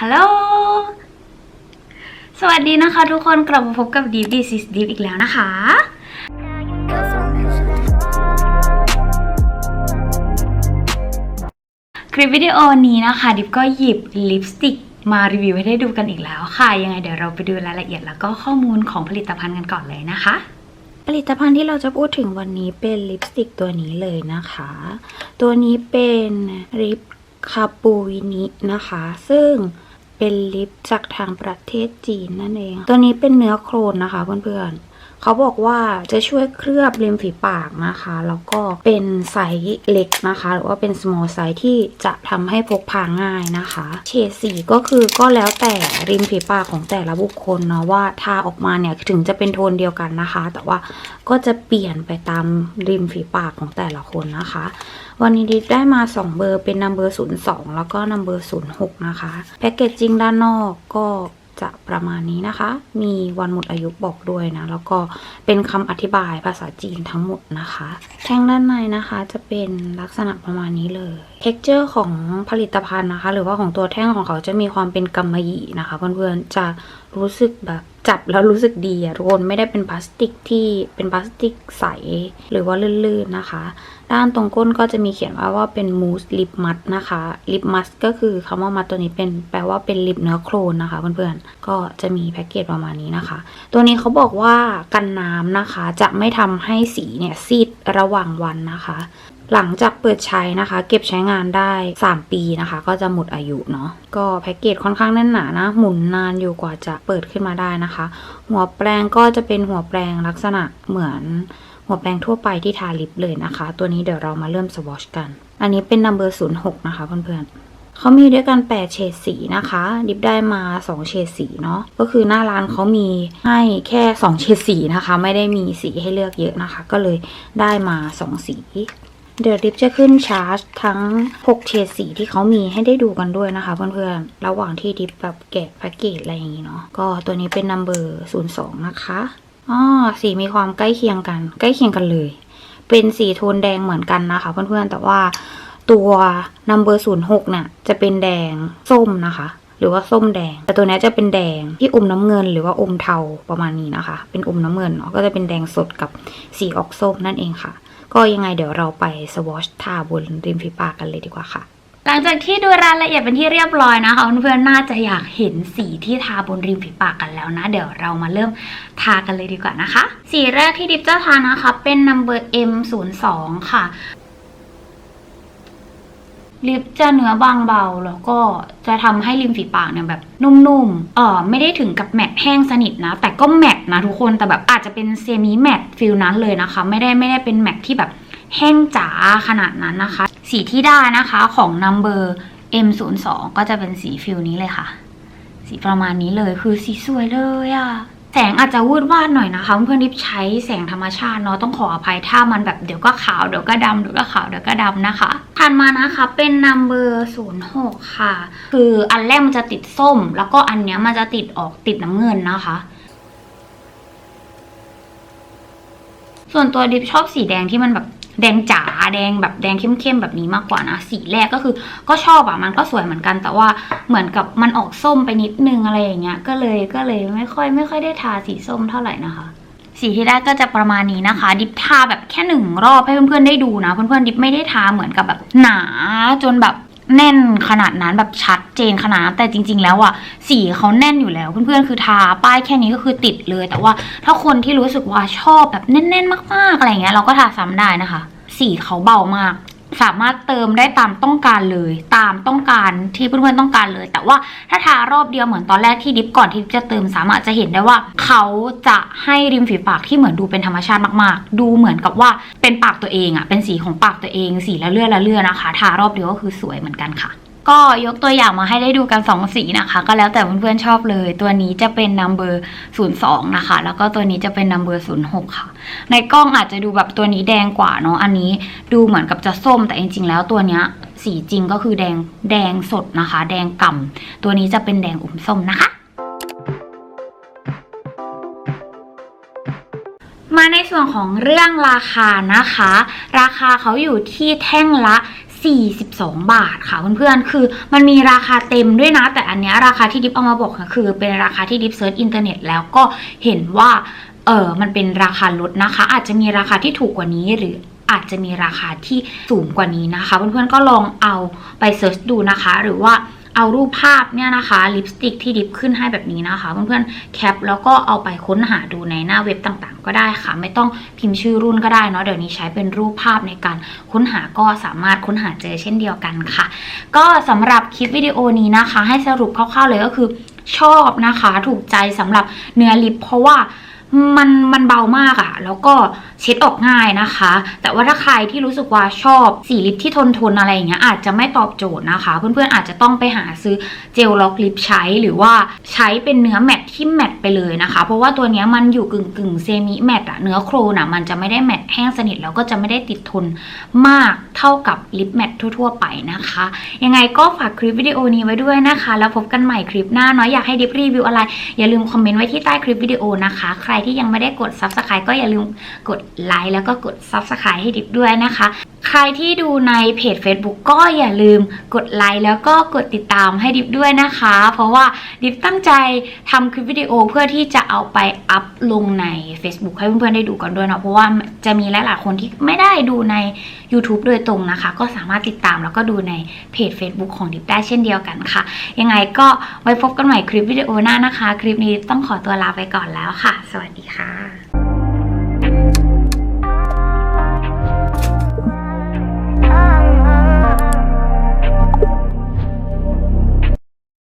ฮัลโหล สวัสดีนะคะทุกคนกลับมาพบกับ Deep This is Deep อีกแล้วนะคะ คลิปวิดีโอนี้นะคะดิฟก็หยิบลิปสติกมารีวิวให้ได้ดูกันอีกแล้วค่ะ ยังไงเดี๋ยวเราไปดูรายละเอียดแล้วก็ข้อมูลของผลิตภัณฑ์กันก่อนเลยนะคะ ผลิตภัณฑ์ที่เราจะพูดถึงวันนี้เป็นลิปสติกตัวนี้เลยนะคะ ตัวนี้เป็นลิปคาปูวินินะคะ ซึ่ง เป็นลิปจากทางประเทศจีนนั่นเอง ตัวนี้เป็นเนื้อโครนนะคะเพื่อนๆ เขาบอกว่าจะช่วยเคลือบริมฝีปากนะคะ แล้วก็เป็นไซส์เล็กนะคะ หรือว่าเป็น small size ที่จะทำให้พกพาง่ายนะคะ เฉดสีก็คือก็แล้วแต่ริมฝีปากของแต่ละบุคคลเนาะว่าทาออกมาเนี่ยถึงจะเป็นโทนเดียวกันนะคะ แต่ว่าก็จะเปลี่ยนไปตามริมฝีปากของแต่ละคนนะคะ วันนี้ดิฟได้มา 2 เบอร์เป็นนัมเบอร์02 แล้วก็นัมเบอร์06 นะคะ แพคเกจจิ้งด้านนอกก็ จะประมาณนี้นะคะ มีวันหมดอายุบอกด้วยนะ แล้วก็เป็นคำอธิบายภาษาจีนทั้งหมดนะคะ แท่งด้านในนะคะจะเป็นลักษณะประมาณนี้เลยเท็กเจอร์ของผลิตภัณฑ์นะคะ หรือว่าของตัวแท่งของเขาจะมีความเป็นกำมะหยี่นะคะเพื่อนๆจะรู้สึกแบบ จับแล้วรู้สึกดีอะทุกคนไม่ได้เป็นพลาสติกที่เป็นพลาสติกใสหรือว่าลื่นๆนะคะ ด้านตรงก้นก็จะมีเขียนว่าว่าเป็นมูสลิปมัดนะคะลิปมัสก็คือคำว่ามัดตัวนี้เป็นแปลว่าเป็นลิปเนื้อโครนนะคะเพื่อนๆก็จะมีแพ็กเกจประมาณนี้นะคะ ตัวนี้เขาบอกว่ากันน้ำนะคะจะไม่ทำให้สีเนี่ยซีดระหว่างวันนะคะ หลังจากเปิดใช้นะคะ เก็บใช้งานได้ 3 ปีนะคะ ก็จะหมดอายุเนาะก็แพ็กเกจค่อนข้างแน่นหนานะหมุนนานอยู่กว่าจะเปิดขึ้นมาได้นะคะ หัวแปรงก็จะเป็นหัวแปรงลักษณะเหมือนหัวแปรงทั่วไปที่ทาลิปเลยนะคะ ตัวนี้เดี๋ยวเรามาเริ่มสวอชกัน อันนี้เป็นนัมเบอร์06นย์หกนะคะเพื่อนๆเขามีด้วยกัน 8 เฉดสีนะคะ ดิฟได้มา 2 เฉดสีเนาะก็คือหน้าร้านเขามีให้แค่ 2 เฉดสีนะคะ ไม่ได้มีสีให้เลือกเยอะนะคะ ก็เลยได้มา 2 สี เดี๋ยวดิฟจะขึ้นชาร์จทั้ง 6 เฉดสีที่เขามีให้ได้ดูกันด้วยนะคะเพื่อนๆ ระหว่างที่ดิฟแบบแกะแพ็กเกจอะไรอย่างนี้เนาะ ก็ตัวนี้เป็นนัมเบอร์02 นะคะอ๋อสีมีความใกล้เคียงกัน ใกล้เคียงกันเลย เป็นสีโทนแดงเหมือนกันนะคะเพื่อนๆ แต่ว่าตัวนัมเบอร์06 เนี่ย จะเป็นแดงส้มนะคะหรือว่าส้มแดง แต่ตัวนี้จะเป็นแดงที่อมน้ำเงิน หรือว่าอมเทาประมาณนี้นะคะ เป็นอมน้ำเงินเนาะก็จะเป็นแดงสดกับสีออกส้มนั่นเองค่ะ ก็ยังไงเดี๋ยวเราไปสวอชทาบนริมฝีปากกันเลยดีกว่าค่ะหลังจากที่ดูรายละเอียดเป็นที่เรียบร้อยนะคะเพื่อนๆน่าจะอยากเห็นสีที่ทาบนริมฝีปากกันแล้วนะ เดี๋ยวเรามาเริ่มทากันเลยดีกว่านะคะ สีแรกที่ดิฟจะทานะคะ เป็น number M02 ค่ะ ลิปจะเนื้อบางเบาแล้วก็จะทำให้ริมฝีปากเนี่ยแบบนุ่มๆ เออไม่ได้ถึงกับแมตแห้งสนิทนะ แต่ก็แมตนะทุกคนแต่แบบอาจจะเป็นเซมิแมตฟิลนั้นเลยนะคะ ไม่ได้ไม่ได้เป็นแมตที่แบบแห้งจ๋าขนาดนั้นนะคะ สีที่ได้นะคะของ number M02 ก็จะเป็นสีฟิลนี้เลยค่ะ สีประมาณนี้เลยคือสีสวยเลยอะ แสงอาจจะวืดวาดหน่อยนะคะ เพื่อนๆที่ใช้แสงธรรมชาติเนาะต้องขออภัยถ้ามันแบบเดี๋ยวก็ขาวเดี๋ยวก็ดำเดี๋ยวก็ขาวเดี๋ยวก็ดำนะคะถัดมานะคะเป็น number 06ค่ะ คืออันแรกมันจะติดส้ม แล้วก็อันเนี้ยมันจะติดออกติดน้ำเงินนะคะส่วนตัวดิฟชอบสีแดงที่มันแบบ แดงจ๋าแดงแบบแดงเข้มๆแบบนี้มากกว่านะสีแรกก็คือ ก็ชอบอะมันก็สวยเหมือนกัน แต่ว่าเหมือนกับมันออกส้มไปนิดนึงอะไรอย่างเงี้ยก็เลยก็เลยไม่ค่อยไม่ค่อยได้ทาสีส้มเท่าไหร่นะคะสีที่ได้ก็จะประมาณนี้นะคะ ดิฟทาแบบแค่หนึ่งรอบให้เพื่อนๆได้ดูนะ เพื่อนๆดิฟไม่ได้ทาเหมือนกับแบบหนาจนแบบ แน่นขนาดนั้นแบบชัดเจนขนาดนั้นแต่จริง ๆ แล้วอะสีเขาแน่นอยู่แล้วเพื่อนๆคือทาป้ายแค่นี้ก็คือติดเลย แต่ว่าถ้าคนที่รู้สึกว่าชอบแบบแน่นๆ มากๆอะไรเงี้ยเราก็ทาซ้ำได้นะคะ สีเขาเบามาก สามารถเติมได้ตามต้องการเลย ตามต้องการที่เพื่อนๆต้องการเลย แต่ว่าถ้าทารอบเดียวเหมือนตอนแรกที่ดิฟก่อนที่จะเติมสามารถจะเห็นได้ว่า เขาจะให้ริมฝีปากที่เหมือนดูเป็นธรรมชาติมากๆ ดูเหมือนกับว่าเป็นปากตัวเองอะเป็นสีของปากตัวเอง สีละเลือดละเลือดนะคะ ทารอบเดียวก็คือสวยเหมือนกันค่ะ ก็ยกตัวอย่างมาให้ได้ดูกัน 2 สีนะคะ ก็แล้วแต่เพื่อนๆชอบเลย ตัวนี้จะเป็น number 02 นะคะ แล้วก็ตัวนี้จะเป็น number 06 ค่ะ ในกล้องอาจจะดูแบบตัวนี้แดงกว่าเนาะอันนี้ดูเหมือนกับจะส้มแต่จริงๆแล้วตัวเนี้ยสีจริงก็คือแดงแดงสดนะคะ แดงก่ำตัวนี้จะเป็นแดงอมส้มนะคะมาในส่วนของเรื่องราคานะคะ ราคาเขาอยู่ที่แท่งละ 42 บาทค่ะเพื่อนๆ คือมันมีราคาเต็มด้วยนะ แต่อันเนี้ยราคาที่ดิฟเอามาบอกค่ะคือเป็นราคาที่ดิฟเซิร์ชอินเทอร์เน็ตแล้วก็เห็นว่าเออมันเป็นราคาลดนะคะ อาจจะมีราคาที่ถูกกว่านี้หรืออาจจะมีราคาที่สูงกว่านี้นะคะ เพื่อนๆก็ลองเอาไปเซิร์ชดูนะคะ หรือว่า เอารูปภาพเนี่ยนะคะลิปสติกที่ดิฟขึ้นให้แบบนี้นะคะเพื่อนๆแคปแล้วก็เอาไปค้นหาดูในหน้าเว็บต่างๆ ก็ได้ค่ะ ไม่ต้องพิมพ์ชื่อรุ่นก็ได้เนาะเดี๋ยวนี้ใช้เป็นรูปภาพในการค้นหาก็สามารถค้นหาเจอเช่นเดียวกันค่ะ ก็สำหรับคลิปวิดีโอนี้นะคะ ให้สรุปคร่าวๆเลยก็คือชอบนะคะ ถูกใจสำหรับเนื้อลิปเพราะว่า มันมันเบามากอะแล้วก็เช็ดออกง่ายนะคะ แต่ว่าถ้าใครที่รู้สึกว่าชอบสีลิปที่ทนทนอะไรอย่างเงี้ยอาจจะไม่ตอบโจทย์นะคะ เพื่อนๆอาจจะต้องไปหาซื้อเจลล็อกลิปใช้หรือว่าใช้เป็นเนื้อแมตที่แมตไปเลยนะคะ เพราะว่าตัวเนี้ยมันอยู่กึ่งกึ่งเซมิแมตอะเนื้อโครนอะมันจะไม่ได้แมตแห้งสนิทแล้วก็จะไม่ได้ติดทนมากเท่ากับลิปแมตทั่วๆไปนะคะ ยังไงก็ฝากคลิปวิดีโอนี้ไว้ด้วยนะคะ แล้วพบกันใหม่คลิปหน้าเนาะอยากให้ดิฟรีวิวอะไร อย่าลืมคอมเมนต์ไว้ที่ใต้คลิปวิดีโอนะคะใครที่ยังไม่ได้กด subscribe ก็อย่าลืมกดไลค์แล้วก็กด subscribe ให้ดิบด้วยนะคะ ใครที่ดูในเพจ Facebook ก็อย่าลืมกดไลค์แล้วก็กดติดตามให้ดิฟด้วยนะคะ เพราะว่าดิฟตั้งใจทำคลิปวิดีโอเพื่อที่จะเอาไปอัพลงใน Facebook ให้เพื่อนๆได้ดูกันด้วยเนาะเพราะว่าจะมีหลายๆคนที่ไม่ได้ดูใน YouTube โดยตรงนะคะ ก็สามารถติดตามแล้วก็ดูในเพจ Facebook ของดิฟได้เช่นเดียวกันค่ะ ยังไงก็ไว้พบกันใหม่คลิปวิดีโอหน้านะคะ คลิปนี้ต้องขอตัวลาไปก่อนแล้วค่ะ สวัสดีค่ะ